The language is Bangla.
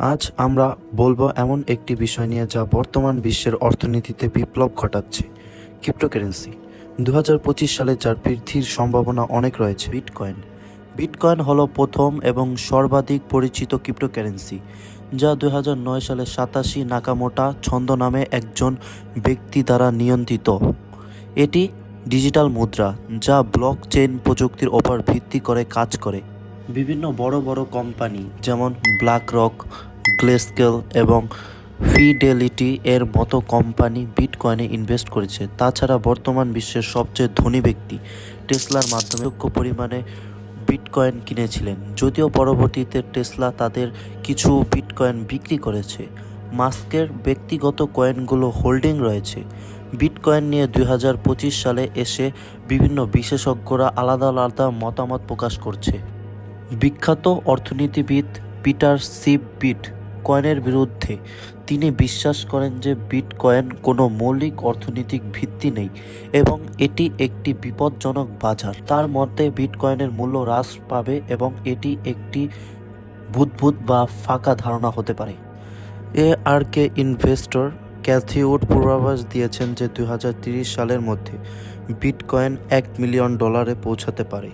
আজ আমরা বলব এমন একটি বিষয় নিয়ে যা বর্তমান বিশ্বের অর্থনীতিতে বিপ্লব ঘটাচ্ছে। ক্রিপ্টোকারেন্সি। দু হাজার পঁচিশ সালে যার বৃদ্ধির সম্ভাবনা অনেক রয়েছে, বিটকয়েন। বিটকয়েন হলো প্রথম এবং সর্বাধিক পরিচিত ক্রিপ্টোকারেন্সি, যা দু হাজার নয় সালে সাতাশি নাকামোটা ছন্দ নামে একজন ব্যক্তি দ্বারা নিয়ন্ত্রিত। এটি ডিজিটাল মুদ্রা, যা ব্লক চেইন প্রযুক্তির ওপর ভিত্তি করে কাজ করে। বিভিন্ন বড় বড় কোম্পানি, যেমন ব্ল্যাক রক গ্লেস্কেল এবং ফিডেলিটি এর মতো কোম্পানি বিটকয়েনে ইনভেস্ট করেছে। তাছাড়া বর্তমান বিশ্বের সবচেয়ে ধনী ব্যক্তি টেসলার মাধ্যমে লক্ষ পরিমাণে বিটকয়েন কিনেছিলেন। যদিও পরবর্তীতে টেসলা তাদের কিছু বিটকয়েন বিক্রি করেছে। মাস্কের ব্যক্তিগত কয়েনগুলো হোল্ডিং রয়েছে। বিটকয়েন নিয়ে দুই হাজার পঁচিশ সালে এসে বিভিন্ন বিশেষজ্ঞরা আলাদা আলাদা মতামত প্রকাশ করছে। বিখ্যাত অর্থনীতিবিদ পিটার সিপ বিট কয়েনের বিরুদ্ধে। তিনি বিশ্বাস করেন যে বিটকয়েন কোনো মৌলিক অর্থনৈতিক ভিত্তি নেই এবং এটি একটি বিপজ্জনক বাজার। তার মতে, বিটকয়েনের মূল্য হ্রাস পাবে এবং এটি একটি বুদবুদ বা ফাঁকা ধারণা হতে পারে। এ আর কে ইনভেস্টর ক্যাথিউড পূর্বাভাস দিয়েছেন যে দুই সালের মধ্যে বিটকয়েন এক মিলিয়ন ডলারে পৌঁছাতে পারে।